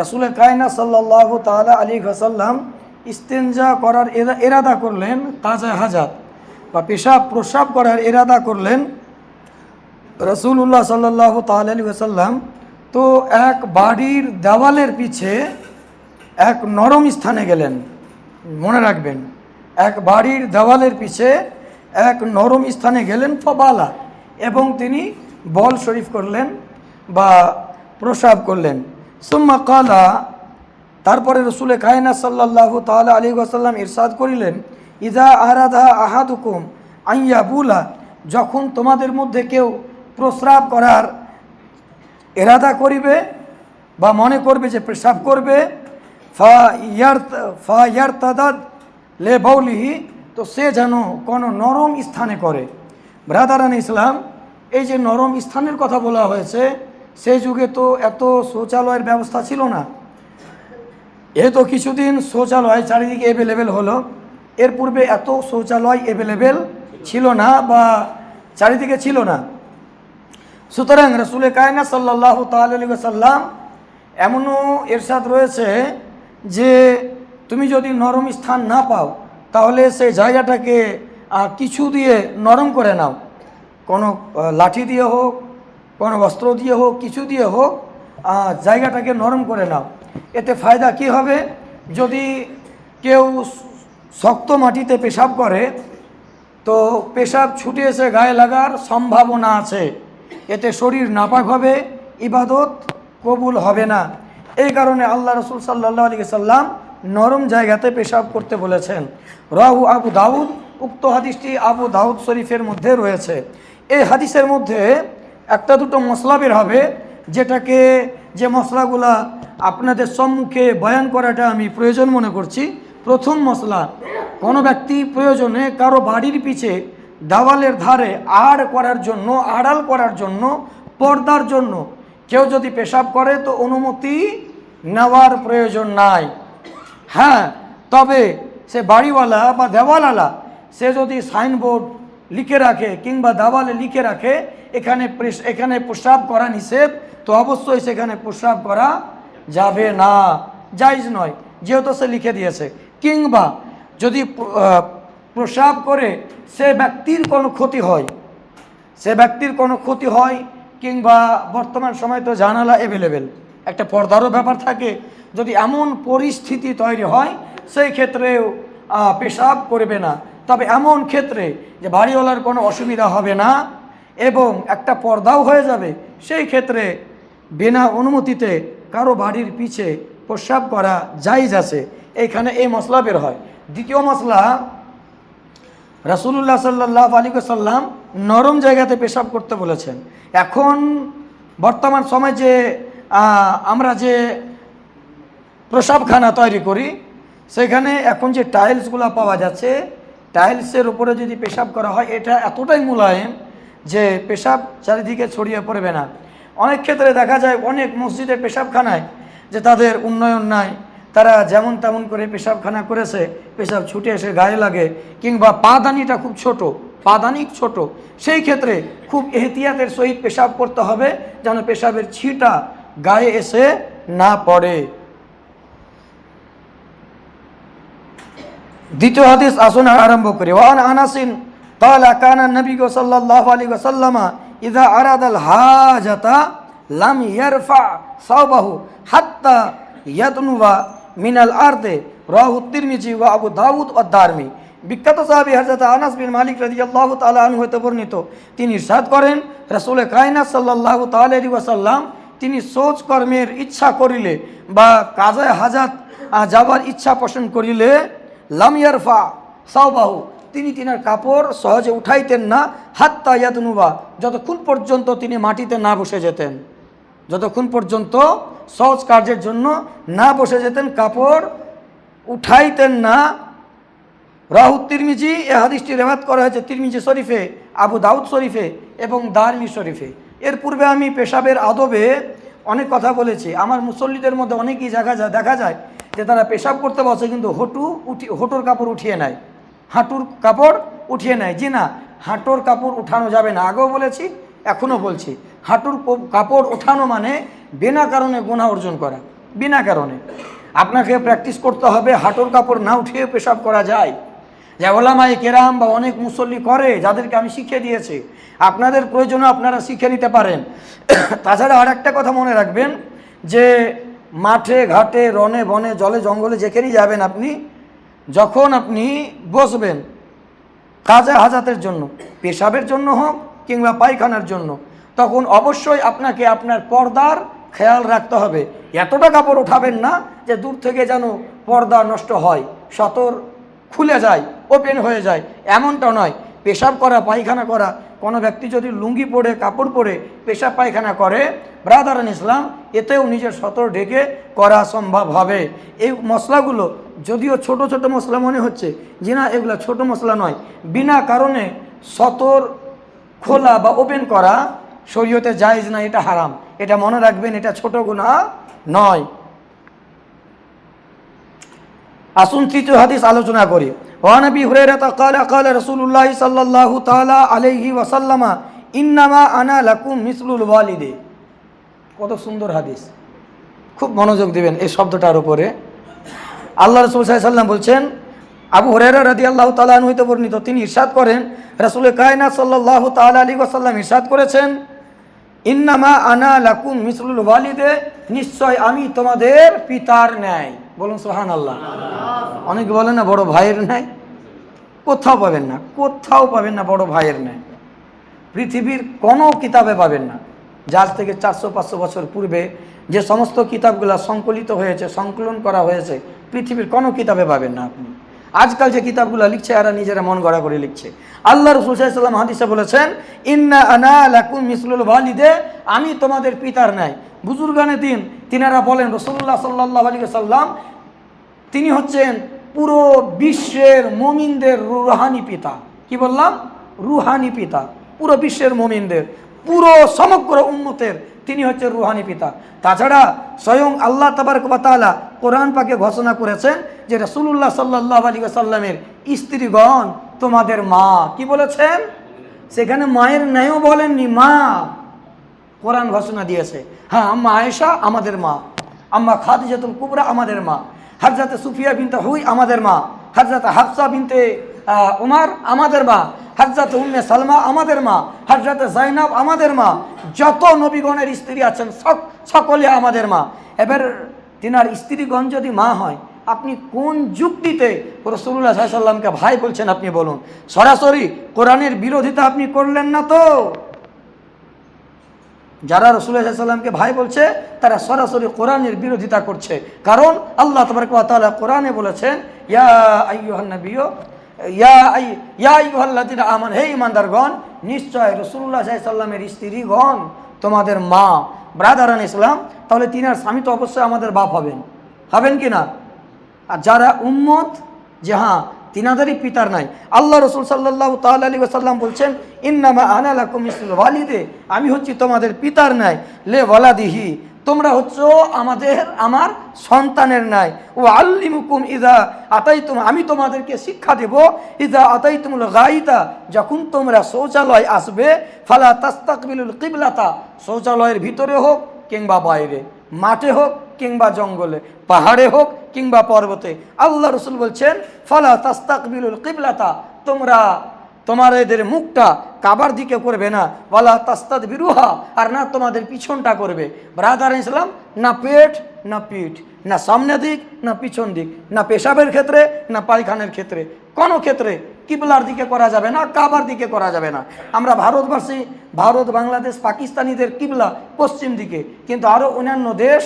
রাসুল কায়না সাল্লাহ তালা আলী হাসাল্লাম ইস্তেঞ্জা করার এরাদা করলেন তাজা হাজাত বা পেশাব প্রসাব করার এরাদা করলেন রসুল্লাহ সাল্লাহ তালি আসাল্লাম তো এক বাড়ির দেওয়ালের পিছে এক নরম স্থানে গেলেন, মনে রাখবেন। এক বাড়ির দেওয়ালের পিছে এক নরম স্থানে গেলেন ফবালা এবং তিনি বল শরীফ করলেন বা প্রসাব করলেন। সুম্মা কালা, তারপরে রসুলে কায়না সাল্লাহ তালা আলী আসাল্লাম ইরশাদ করিলেন, ইদা আরাধা আহাদুকুম আইয়া বুলা যখন তোমাদের মধ্যে কেউ প্রস্রাব করার এরাদা করিবে বা মনে করবে যে পেশাব করবে, ফা ইয়ার ফা ইয়ার লে বৌলিহি তো সে যেন কোনো নরম স্থানে করে। ব্রাদারান ইসলাম এই যে নরম স্থানের কথা বলা হয়েছে সেই যুগে তো এত শৌচালয়ের ব্যবস্থা ছিল না। এ তো কিছুদিন শৌচালয় চারিদিকে অ্যাভেলেবেল হলো। এর পূর্বে এত শৌচালয় অ্যাভেলেবেল ছিল না বা চারিদিকে ছিল না। সুতরাং রসুল কায়না সাল্লাহ সাল্লাম এমনও এরশাদ রয়েছে যে তুমি যদি নরম স্থান না পাও, তাহলে সেই জায়গাটাকে কিছু দিয়ে নরম করে নাও। কোনো লাঠি দিয়ে হোক কোনো বস্ত্র দিয়ে হোক, কিছু দিয়ে হোক জায়গাটাকে নরম করে নাও। এতে ফায়দা কি হবে? যদি কেউ শক্ত মাটিতে পেশাব করে, তো পেশাব ছুটে এসে গায়ে লাগার সম্ভাবনা আছে। এতে শরীর নাপাক হবে, ইবাদত কবুল হবে না। এই কারণে আল্লাহ রসুল সাল্লাহ আলী সাল্লাম নরম জায়গাতে পেশাব করতে বলেছেন। রাহু আবু দাউদ, উক্ত হাদিসটি আবু দাউদ শরীফের মধ্যে রয়েছে। এই হাদিসের মধ্যে একটা দুটো মশলা বের হবে, যেটাকে যে মশলাগুলা আপনাদের সম্মুখে বয়ান করাটা আমি প্রয়োজন মনে করছি। প্রথম মশলা, কোনো ব্যক্তি প্রয়োজনে কারও বাড়ির পিছে দেওয়ালের ধারে আড় করার জন্য, আড়াল করার জন্য, পর্দার জন্য কেউ যদি পেশাব করে, তো অনুমতি নেওয়ার প্রয়োজন নাই। হ্যাঁ তবে সে বাড়িওয়ালা বা দেওয়ালওয়ালা সে যদি সাইনবোর্ড লিখে রাখে কিংবা দেওয়ালে লিখে রাখে এখানে এখানে প্রস্রাব করা নিষেধ, তো অবশ্যই সেখানে প্রস্রাব করা যাবে না। জায়জ নয়, যেহেতু সে লিখে দিয়েছে। কিংবা যদি প্র- প্রস্রাব করে সে ব্যক্তির কোনো ক্ষতি হয়, সে ব্যক্তির কোনো ক্ষতি হয়, কিংবা বর্তমান সময় তো জানালা অ্যাভেলেবেল একটা পর্দারও ব্যাপার থাকে, যদি এমন পরিস্থিতি তৈরি হয়, সেই ক্ষেত্রেও পেশাব করবে না। তবে এমন ক্ষেত্রে যে বাড়িওয়ালার কোনো অসুবিধা হবে না এবং একটা পর্দাও হয়ে যাবে, সেই ক্ষেত্রে বিনা অনুমতিতে কারও বাড়ির পিছে প্রস্রাব করা জায়জ আছে। এইখানে এই মশলা বের হয়। দ্বিতীয় মশলা রাসুল্লাহ সাল্লাহ আলী সাল্লাম নরম জায়গাতে পেশাব করতে বলেছেন। এখন বর্তমান সময় যে আমরা যে প্রসাবখানা তৈরি করি, সেখানে এখন যে টাইলসগুলো পাওয়া যাচ্ছে, টাইলসের উপরে যদি পেশাব করা হয়, এটা এতটাই মোলায়েম যে পেশাব চারিদিকে ছড়িয়ে পড়বে না। অনেক ক্ষেত্রে দেখা যায় অনেক মসজিদে পেশাবখানায় যে তাদের উন্নয়ন নাই, তারা যেমন তেমন করে পেশাবখানা করেছে, পেশাব ছুটে এসে গায়ে লাগে কিংবা পাদানিটা খুব ছোট পাদানি ছোট, সেই ক্ষেত্রে খুব এহতিয়াতের সহিত পেশাব করতে হবে যেন পেশাবের ছিটা গায়ে এসে না পড়ে। দ্বিতীয় হাদিস আসুন আরম্ভ করি। ওয়ান আনাসিন قال كان النبي صلى الله عليه وسلم إذا أراد الحاجة لم يرفع صوبه حتى يدنو من الأرض رواه الترمذي وأبو داود والدارمي বিখ্যাত সাহাবী হযরত আনাস বিন মালিক রাদিয়াল্লাহু তাআলা আনহু হতে বর্ণিত তিনি ইরশাদ করেন রাসূল কায়নাত সাল্লাল্লাহু তাআলা আলাইহি ওয়াসাল্লাম তিনি সোচ কর্মের ইচ্ছা করিলে বা কাজে হাজাত আহ, যাবার ইচ্ছা পোষণ করিলে লামিয়ারফা সাওবাহু তিনি তিনার কাপড় সহজে উঠাইতেন না, হাত্তা ইয়াতনুবা যতক্ষণ পর্যন্ত তিনি মাটিতে না বসে যেতেন। যতক্ষণ পর্যন্ত সহজ কার্যের জন্য না বসে যেতেন, কাপড় উঠাইতেন না। রাহু তিরমিজি, এ হাদিসটি রেবাত করা হয়েছে তিরমিজি শরীফে, আবু দাউদ শরীফে এবং দারমি শরীফে। এর পূর্বে আমি পেশাবের আদবে অনেক কথা বলেছি। আমার মুসল্লিদের মধ্যে অনেকেই দেখা যায় দেখা যায় যে তারা পেশাব করতে বসে কিন্তু হটু উঠি হটুর কাপড় উঠিয়ে নেয়। হাঁটুর কাপড় উঠিয়ে নেয়। জি না, হাঁটুর কাপড় উঠানো যাবে না। আগেও বলেছি, এখনও বলছি, হাঁটুর কাপড় ওঠানো মানে বিনা কারণে গুণা অর্জন করা। বিনা কারণে। আপনাকে প্র্যাকটিস করতে হবে, হাঁটুর কাপড় না উঠিয়ে পেশাব করা যায়। যে ওলামাই কেরাম বা অনেক মুসল্লি করে, যাদেরকে আমি শিখিয়ে দিয়েছি। আপনাদের প্রয়োজনে আপনারা শিখে নিতে পারেন। তাছাড়া আর একটা কথা মনে রাখবেন, যে মাঠে, ঘাটে রনে বনে, জলে, জঙ্গলে যেখানেই যাবেন আপনি যখন আপনি বসবেন, কাজা হাজাতের জন্য, পেশাবের জন্য হোক কিংবা পায়খানার জন্য, তখন অবশ্যই আপনাকে আপনার পর্দার খেয়াল রাখতে হবে। এতটা কাপড় উঠাবেন না যে দূর থেকে যেন পর্দা নষ্ট হয়, সতর খুলে যায়, ওপেন হয়ে যায়। এমনটা নয়। পেশাব করা, পায়খানা করা কোনো ব্যক্তি যদি লুঙ্গি পরে, কাপড় পরে পেশাব পায়খানা করে ব্রাদারান ইসলাম এতেও নিজের সতর ঢেকে করা সম্ভব হবে। এই মশলাগুলো যদিও ছোট ছোট মশলা মনে হচ্ছে, যে না, এগুলো ছোট মশলা নয়। বিনা কারণে সতর খোলা বা ওপেন করা শরীয়তে জায়েজ না, এটা হারাম। এটা মনে রাখবেন, এটা ছোট গুণা নয়। আসুন তৃতীয় হাদিস আলোচনা করি। ওয়ানবী হুরাইরাতা ক্বালা ক্বালা রাসূলুল্লাহ সাল্লাল্লাহু তাআলা আলাইহি ওয়াসাল্লামা, ইন্নামা আনা লাকুম মিসলুল ওয়ালিদে। কত সুন্দর হাদিস। খুব মনোযোগ দিবেন এই শব্দটার উপরে। আল্লাহ রসুল সাল্লাম বলছেন, আবু হরেরা রাদি আল্লাহ তালান হইতে বর্ণিত, তিনি ইরশাদ করেন, রাসুল কায়না সাল্লাহ তাল আলী ওয়াসাল্লাম ইরশাদ করেছেন, ইন্নামা আনা লাকুম মিসলুল ওয়ালিদে, নিশ্চয় আমি তোমাদের পিতার ন্যায়। বলুন সোহান আল্লাহ অনেকে বলে না, বড় ভাইয়ের ন্যায় কোথাও পাবেন না, কোথাও পাবেন না বড় ভাইয়ের ন্যায় পৃথিবীর কোনো কিতাবে পাবেন না। যার থেকে চারশো, পাঁচশো বছর পূর্বে যে সমস্ত কিতাবগুলো সংকলিত হয়েছে, সংকলন করা হয়েছে, পৃথিবীর কোনো কিতাবে পাবেন না আপনি। আজকাল যে কিতাবগুলো লিখছে, এরা নিজেরা মন গড়া করে লিখছে। আল্লাহ রসুল সাল্লাম হাদিসে বলেছেন, ইন্না আনা ওয়ালিদে আমি তোমাদের পিতার নাই বুজুর্গানে দিন তিনারা বলেন রসুল্লাহ সাল্লাহ আলী সাল্লাম তিনি হচ্ছেন পুরো বিশ্বের মমিনদের রুহানি পিতা। কি বললাম? রুহানি পিতা। পুরো বিশ্বের মমিনদের, পুরো সমগ্র উম্মতের তিনি হচ্ছে রুহানি পিতা। তাছাড়া স্বয়ং আল্লাহ তাবারকবাতালা কোরআন পাকে ঘোষণা করেছেন যে রসুল্লাহ সাল্লাহ আলী সাল্লামের স্ত্রীগণ তোমাদের মা। কি বলেছেন? সেখানে মায়ের ন্যায়ও বলেননি, মা। কোরআন ঘোষণা দিয়েছে। হ্যাঁ আম্মা আয়েশা আমাদের মা। আম্মা খাদিজাতুল কুবরা আমাদের মা। হাজরাতে সুফিয়া বিনতে হুই আমাদের মা। হাজরাতে হাফসা বিনতে উমার আমাদের মা হাজরাতে উম্মে সালমা আমাদের মা হাজরাতে জাইনাব আমাদের মা, যত নবীগণের স্ত্রী আছেন সক- সকলে আমাদের মা। এবার তিনার স্ত্রীগণ যদি মা হয়, আপনি কোন যুক্তিতে রসুল্লাহ সাল্লামকে ভাই বলছেন আপনি বলুন? সরাসরি কোরআনের বিরোধিতা আপনি করলেন না তো? যারা রসুল্লাহ সাল্লামকে ভাই বলছে, তারা সরাসরি কোরআনের বিরোধিতা করছে। কারণ আল্লাহ তবরকালা কোরআনে বলেছেন, ইয়া ইয়া ইয়া আইয়ুহাল্লাযীনা আমান, হে ইমানদারগণ নিশ্চয় রসুল্লাহ সাল্লামের স্ত্রীগণ তোমাদের মা ব্রাদারান ইসলাম, তাহলে তিনার স্বামী তো অবশ্যই আমাদের বাপ হবেন। হবেন কি না? আর যারা উম্মত, যে হ্যাঁ তিনাদেরই পিতার নাই। আল্লাহ রসুল সাল্লাহ তাল আলী সাল্লাম বলছেন, ইন্নামা আনালাকুম ইসল ওয়ালিদে। আমি হচ্ছি তোমাদের পিতার নাই। লে ওয়ালাদিহি। তোমরা হচ্ছ আমাদের, আমার সন্তানের নাই। ও আল্লিমুকুম ইদা আতাই তুম আমি তোমাদেরকে শিক্ষা দেব ইদা আতাই তুমুল গাইতা যখন তোমরা শৌচালয় আসবে, ফালা তাস্তাকবিলুল কিবলাতা। শৌচালয়ের ভিতরে হোক কিংবা বাইরে। মাঠে হোক কিংবা জঙ্গলে, পাহাড়ে হোক কিংবা পর্বতে, আল্লাহ রসুল বলছেন, ফালা তাস্তাকবিলুল কিবলাতা তোমরা তোমার এদের মুখটা কাবার দিকে করবে না, ওয়ালা তাস্তাদ বিরুহা আর না তোমাদের পিছনটা করবে। ব্রাদার ইসলাম না পেট, না পিঠ, না সামনে দিক, না পিছন দিক, না পেশাবের ক্ষেত্রে, না পায়খানের ক্ষেত্রে। কোনো ক্ষেত্রে কিবলার দিকে করা যাবে না, কাবার দিকে করা যাবে না। আমরা ভারতবাসী, ভারত, বাংলাদেশ, পাকিস্তানিদের কিবলা পশ্চিম দিকে, কিন্তু আরও অন্যান্য দেশ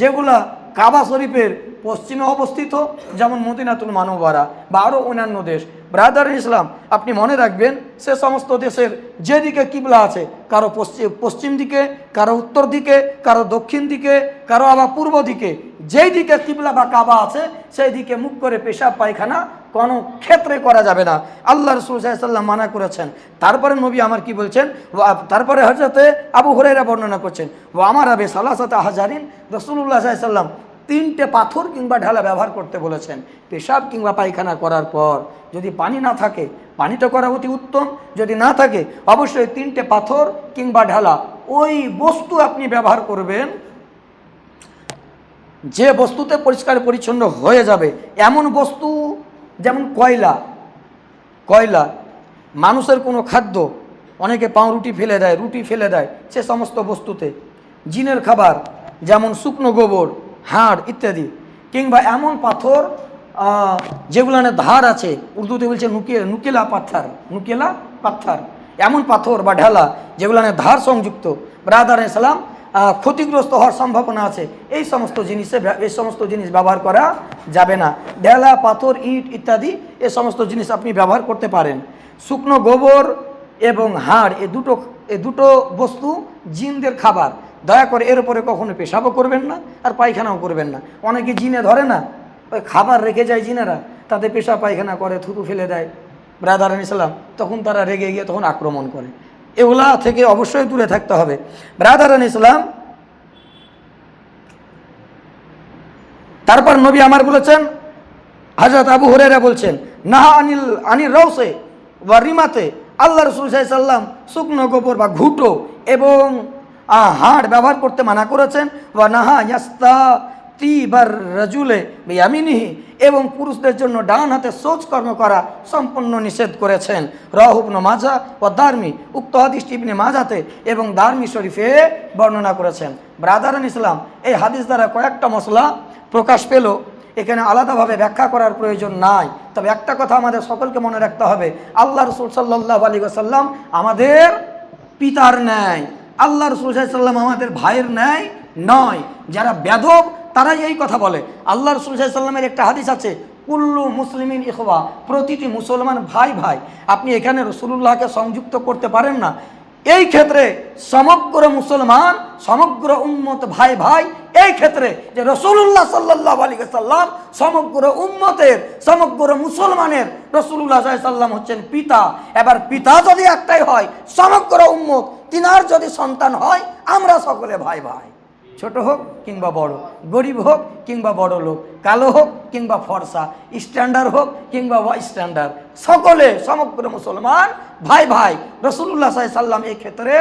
যেগুলা কাবা শরীফের পশ্চিমে অবস্থিত, যেমন মদিনাতুল মানবারা বা আরও অন্যান্য দেশ। ব্রাদার ইসলাম, আপনি মনে রাখবেন, সে সমস্ত দেশের যেদিকে কিবলা আছে, কারও পশ্চিম পশ্চিম দিকে, কারও উত্তর দিকে, কারও দক্ষিণ দিকে, কারও আবার পূর্ব দিকে, যেই দিকে কিবলা বা কাবা আছে, সেই দিকে মুখ করে পেশাব, পায়খানা কোনো ক্ষেত্রে করা যাবে না। আল্লাহ রসুল সাল্লাম মানা করেছেন। তারপরে নবী আমার কি বলছেন? তারপরে হজরতে আবু হরাইরা বর্ণনা করছেন, ও আমার আবে সালাসাতা হাজারিন রসুল্লাহ সাল্লাম তিনটে পাথর কিংবা ঢালা ব্যবহার করতে বলেছেন। পেশাব কিংবা পায়খানা করার পর যদি পানি না থাকে পানিটা করা অতি উত্তম, যদি না থাকে, অবশ্যই তিনটে পাথর কিংবা ঢালা ওই বস্তু আপনি ব্যবহার করবেন। যে বস্তুতে পরিষ্কার পরিচ্ছন্ন হয়ে যাবে, এমন বস্তু যেমন কয়লা কয়লা মানুষের কোনো খাদ্য অনেকে পাউরুটি ফেলে দেয় রুটি ফেলে দেয় সে সমস্ত বস্তুতে। জিনের খাবার যেমন শুকনো গোবর হাড় ইত্যাদি কিংবা এমন পাথর যেগুলানে ধার আছে উর্দুতে বলছে নুকে নুকেলা পাথর নুকেলা পাথর। এমন পাথর বা ঢেলা যেগুলানে ধার সংযুক্ত। ব্রাদার ইসলাম আহ, ক্ষতিগ্রস্ত হওয়ার সম্ভাবনা আছে। এই সমস্ত জিনিসে এই সমস্ত জিনিস ব্যবহার করা যাবে না। ঢেলা পাথর, ইট ইত্যাদি এ সমস্ত জিনিস আপনি ব্যবহার করতে পারেন। শুকনো গোবর এবং হাড়, এ দুটো এ দুটো বস্তু জিনদের খাবার। দয়া করে এর উপরে কখনো পেশাবও করবেন না আর পায়খানাও করবেন না। অনেকে জিনে ধরে না, ওই খাবার রেখে যায় জিনেরা তাতে পেশা পায়খানা করে, থুতু ফেলে দেয়। ব্রাদার ইসলাম তখন তারা রেগে গিয়ে তখন আক্রমণ করে। এগুলা থেকে অবশ্যই দূরে থাকতে হবে। ব্রাদার ইসলাম তারপর নবী আমার বলেছেন হাজরত আবু হরেরা বলছেন, নাহা আনিল আনিল রৌসে বা রিমাতে, আল্লাহ রসুল সাল্লাম শুকনো গোবর বা ঘুটো এবং হাড় ব্যবহার করতে মানা করেছেন বা নাহা ইয়াস্তা তিবার রাজুলে বিয়ামিনিহি এবং পুরুষদের জন্য ডান হাতে সোচ কর্ম করা সম্পূর্ণ নিষেধ করেছেন। রহুবন মাজা ও দার্মি উক্ত হাদিস ইবনে মাজাতে এবং দার্মি শরীফে বর্ণনা করেছেন। ব্রাদারান ইসলাম, এই হাদিস দ্বারা কয়েকটা মশলা প্রকাশ পেল। এখানে আলাদাভাবে ব্যাখ্যা করার প্রয়োজন নাই। তবে একটা কথা আমাদের সকলকে মনে রাখতে হবে, আল্লাহ রসুল সাল্লাহ আলী সাল্লাম আমাদের পিতার ন্যায়, আল্লাহ রসুল সাল্লাম আমাদের ভাইয়ের ন্যায় নয়। যারা বেদব তারাই এই কথা বলে। আল্লাহ রসুল সাল্লামের একটা হাদিস আছে, কুল্লু মুসলিমিন ইখওয়া প্রতিটি মুসলমান ভাই ভাই, আপনি এখানে রসুল্লাহকে সংযুক্ত করতে পারেন না। এই ক্ষেত্রে সমগ্র মুসলমান, সমগ্র উম্মত ভাই ভাই, এই ক্ষেত্রে যে রসুল্লাহ সাল্লাহ আলী সাল্লাম সমগ্র উম্মতের, সমগ্র মুসলমানের রসুল্লাহ সাল্লাম হচ্ছেন পিতা। এবার পিতা যদি একটাই হয়, সমগ্র উম্মত, তিনার যদি সন্তান হয়, আমরা সকলে ভাই ভাই। ছোট হোক কিংবা বড়, গরিব হোক কিংবা বড় লোক, কালো হোক কিংবা ফর্সা স্ট্যান্ডার্ড হোক কিংবা স্ট্যান্ডার্ড সকলে সমগ্র মুসলমান ভাই ভাই রসুল্লাহ সাল্লাম এই ক্ষেত্রে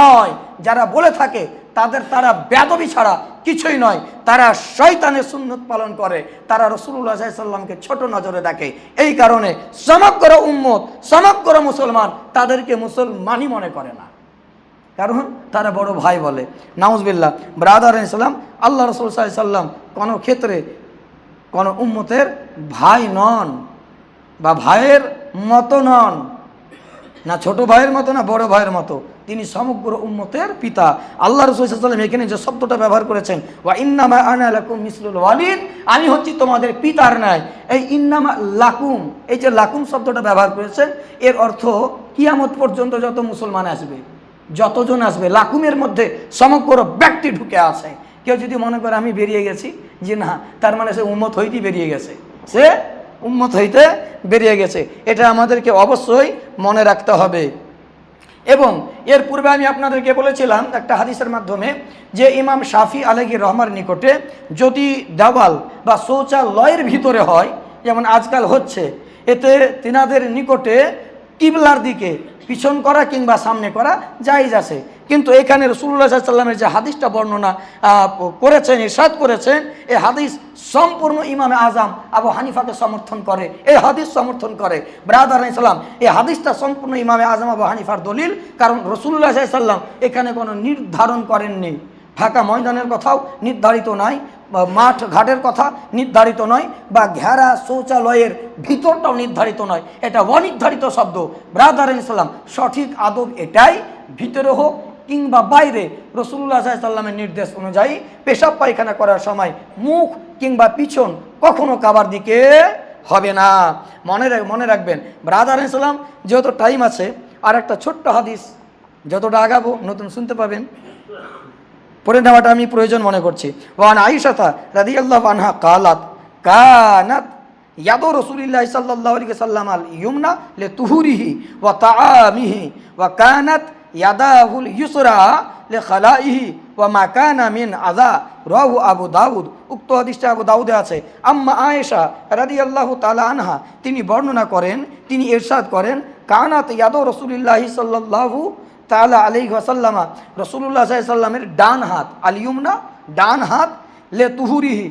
নয়। যারা বলে থাকে, তাদের তারা বেদবি ছাড়া কিছুই নয়। তারা শয়তানের সুন্নত পালন করে। তারা রসুল্লাহ সাল্লামকে ছোট নজরে দেখে। এই কারণে সমগ্র উম্মত, সমগ্র মুসলমান তাদেরকে মুসলমানই মনে করে না। কারণ তারা বড় ভাই বলে। নাউজবিল্লা ব্রাদার ইসলাম আল্লাহ রসুল সাল্লাম কোনো ক্ষেত্রে কোনো উম্মতের ভাই নন বা ভাইয়ের মতো নন। না ছোট ভাইয়ের মতো, না বড় ভাইয়ের মতো। তিনি সমগ্র উম্মতের পিতা। আল্লাহ রসুলাম এখানে যে শব্দটা ব্যবহার করেছেন, ওয়া ইন্নামা আনা লাকুম মিসলুল ওয়ালিদ, আমি হচ্ছি তোমাদের পিতার ন্যায়। এই ইন্নামা লাকুম, এই যে লাকুম শব্দটা ব্যবহার করেছেন, এর অর্থ কিয়ামত পর্যন্ত যত মুসলমান আসবে। যতজন আসবে, লাকুমের মধ্যে সমগ্র ব্যক্তি ঢুকে আছে। কেউ যদি মনে করে আমি বেরিয়ে গেছি, যে না, তার মানে সে উম্মত হইতেই বেরিয়ে গেছে। সে উম্মত হইতে বেরিয়ে গেছে। এটা আমাদেরকে অবশ্যই মনে রাখতে হবে। এবং এর পূর্বে আমি আপনাদেরকে বলেছিলাম একটা হাদিসের মাধ্যমে, যে ইমাম শাফি আলগি রহমার নিকটে যদি দেওয়াল বা শৌচালয়ের ভিতরে হয়, যেমন আজকাল হচ্ছে, এতে তিনাদের নিকটে কিবলার দিকে পিছন করা কিংবা সামনে করা জায়েজ আছে। কিন্তু এখানে রসুল্লাহ সাল্লামের যে হাদিসটা বর্ণনা করেছেন, ইরশাদ করেছেন এই হাদিস সম্পূর্ণ ইমামে আজম আবু হানিফাকে সমর্থন করে এই হাদিস সমর্থন করে। ব্রাদার ইসলাম এই হাদিসটা সম্পূর্ণ ইমামে আজম আবু হানিফার দলিল, কারণ রসুল্লাহ সাল্লাম এখানে কোনো নির্ধারণ করেননি। ফাঁকা ময়দানের কথাও নির্ধারিত নাই। মাঠ ঘাটের কথা নির্ধারিত নয় বা ঘেরা শৌচালয়ের ভিতরটাও নির্ধারিত নয়। এটা অনির্ধারিত শব্দ। ব্রাদার ইসলাম সঠিক আদব এটাই। ভিতরে হোক কিংবা বাইরে রসুল্লাহ সাল্লামের নির্দেশ অনুযায়ী পেশাব পায়খানা করার সময় মুখ কিংবা পিছন কখনো কাবার দিকে হবে না। মনে মনে রাখবেন, ব্রাদার ইসলাম যেহেতু টাইম আছে আর একটা ছোট্ট হাদিস, যতটা আগাবো নতুন শুনতে পাবেন। পড়ে নেওয়াটা আমি প্রয়োজন মনে করছি। ওয়ান আইসাতা রাদি আল্লাহ আনহা কালাত, কানাত ইয়াদো রসুলিল্লাহ সাল্লাহ আলী সাল্লাম আল ইউমনা লে তুহুরিহি ওয়া তাআমিহি ওয়া কানাত ইয়াদাহুল ইউসরা লে খালাইহি ওয়া মাকানা মিন আদা রাহু আবু দাউদ। উক্ত হাদিসটা আবু দাউদে আছে। আম্মা আয়েশা রাদি আল্লাহ তালা আনহা, তিনি বর্ণনা করেন, তিনি এরশাদ করেন, কানাত ইয়াদো রসুলিল্লাহি সাল্লাল্লাহু তালা আলি ওয়াসাল্লামা রসুল্লাহ সাল্লামের ডান হাত আলিউমনা ডান হাত লে তুহুরিহি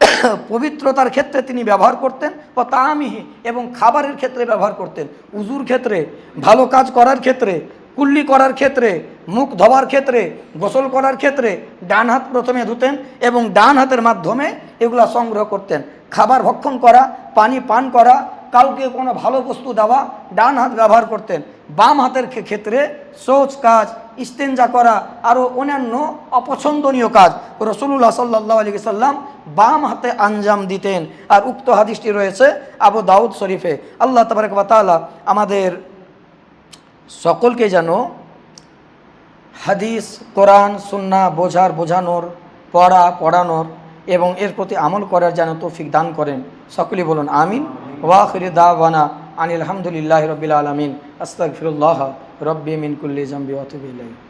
পবিত্রতার ক্ষেত্রে তিনি ব্যবহার করতেন ও তামিহি এবং খাবারের ক্ষেত্রে ব্যবহার করতেন। উজুর ক্ষেত্রে, ভালো কাজ করার ক্ষেত্রে, কুল্লি করার ক্ষেত্রে, মুখ ধোবার ক্ষেত্রে, গোসল করার ক্ষেত্রে ডান হাত প্রথমে ধুতেন এবং ডান হাতের মাধ্যমে এগুলা সংগ্রহ করতেন। খাবার ভক্ষণ করা, পানি পান করা, কাউকে কোনো ভালো বস্তু দেওয়া, ডান হাত ব্যবহার করতেন। বাম হাতের ক্ষেত্রে শৌচ কাজ, ইস্তেঞ্জা করা আরও অন্যান্য অপছন্দনীয় কাজ। রসুল্লাহ সাল্লাহ আলী সাল্লাম বাম হাতে আঞ্জাম দিতেন। আর উক্ত হাদিসটি রয়েছে আবু দাউদ শরীফে। আল্লাহ তাআলা আমাদের সকলকে যেন হাদিস, কোরআন সুন্না বোঝার, বোঝানোর, পড়া, পড়ানোর এবং এর প্রতি আমল করার যেন তৌফিক দান করেন। সকলেই বলুন, আমিন। ওয়াখির দাওয়ানা। আনিল আলহামদুলিল্লাহ রবিল আলমিন। আস্তাগফিরুল্লাহ রব্বি মিনকুল্লি জম্বি ইলাইহি।